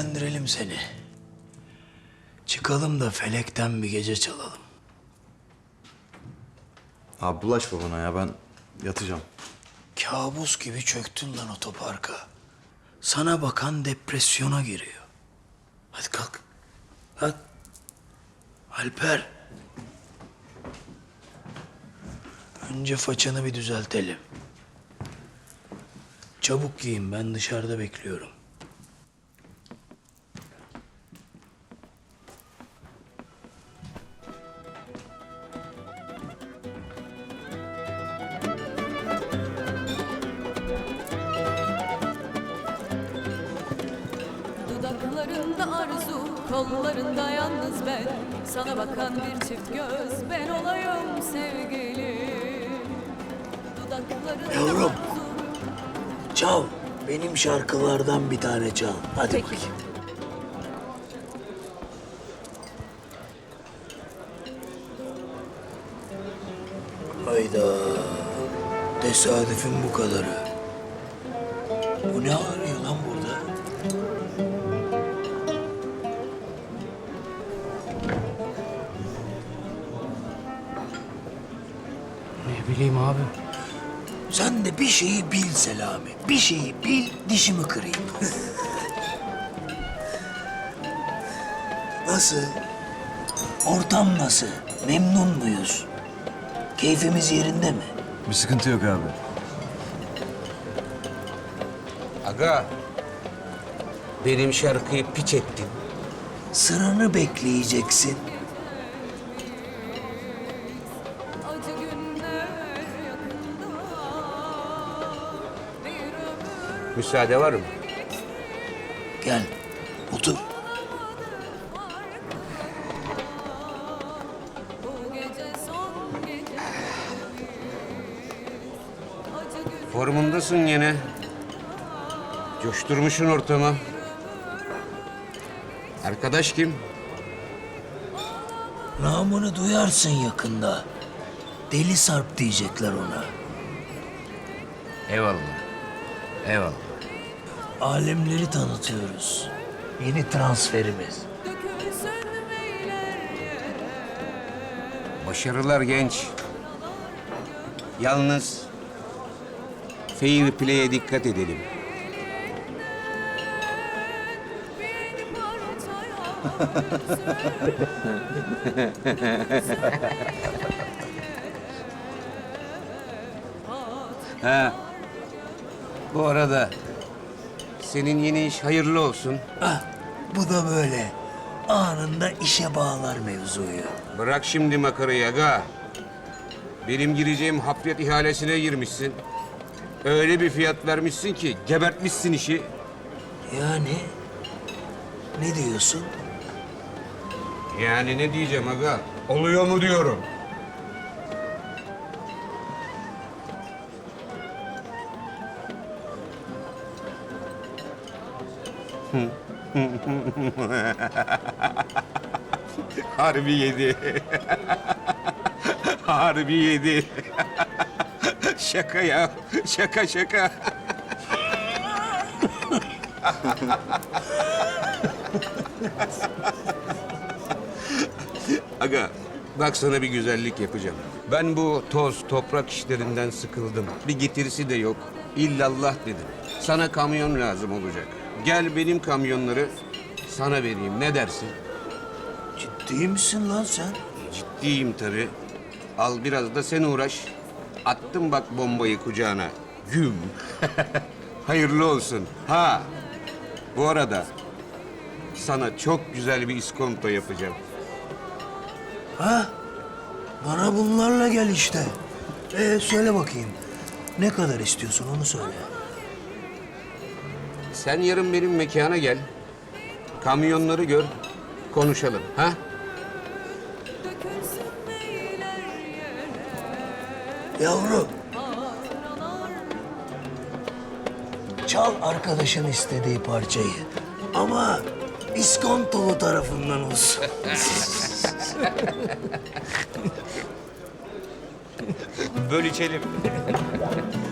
eğlendirelim seni. Çıkalım da felekten bir gece çalalım. Abi bulaşma bana ya ben yatacağım. Kabus gibi çöktün lan otoparka. Sana bakan depresyona giriyor. Hadi kalk. Kalk. Alper. Önce façanı bir düzeltelim. Çabuk giyin ben dışarıda bekliyorum. Dudaklarında arzu, kollarında yalnız ben Sana bakan bir çift göz, ben olayım sevgilim Dudaklarında Yavrum. arzu, Çal. Benim şarkılardan bir tane çal. Hadi Peki. bakayım. Hayda. Tesadüfün bu kadarı. Bu ne arıyor bileyim abi. Sen de bir şeyi bil Selami. Bir şeyi bil, dişimi kırayım. nasıl? Ortam nasıl? Memnun muyuz? Keyfimiz yerinde mi? Bir sıkıntı yok abi. Aga, benim şarkıyı piç ettin. Sıranı bekleyeceksin. Müsaade var mı? Gel, otur. Formundasın yine. Coşturmuşsun ortamı. Arkadaş kim? Namını duyarsın yakında. Deli Sarp diyecekler ona. Eyvallah. Eyvallah. Alemleri tanıtıyoruz. Yeni transferimiz. Başarılar genç. Yalnız fair play'e dikkat edelim. Ha. Bu arada senin yeni iş hayırlı olsun. Ah, bu da böyle. Anında işe bağlar mevzuyu. Bırak şimdi makarayı aga. Benim gireceğim hafriyat ihalesine girmişsin. Öyle bir fiyat vermişsin ki gebertmişsin işi. Yani ne diyorsun? Yani ne diyeceğim aga? Oluyor mu diyorum. Harbi yedi. Harbi yedi. şaka ya. Şaka şaka. Aga bak sana bir güzellik yapacağım. Ben bu toz toprak işlerinden sıkıldım. Bir getirisi de yok. İllallah dedim. Sana kamyon lazım olacak. Gel benim kamyonları sana vereyim. Ne dersin? Ciddi misin lan sen? Ciddiyim tabii. Al biraz da sen uğraş. Attım bak bombayı kucağına. Güm. Hayırlı olsun. Ha. Bu arada sana çok güzel bir iskonto yapacağım. Ha? Bana bunlarla gel işte. Ee, söyle bakayım. Ne kadar istiyorsun onu söyle. Sen yarın benim mekana gel. Kamyonları gör. Konuşalım. Ha? Yavrum çal arkadaşın istediği parçayı. Ama iskontolu tarafından olsun. Böl içelim.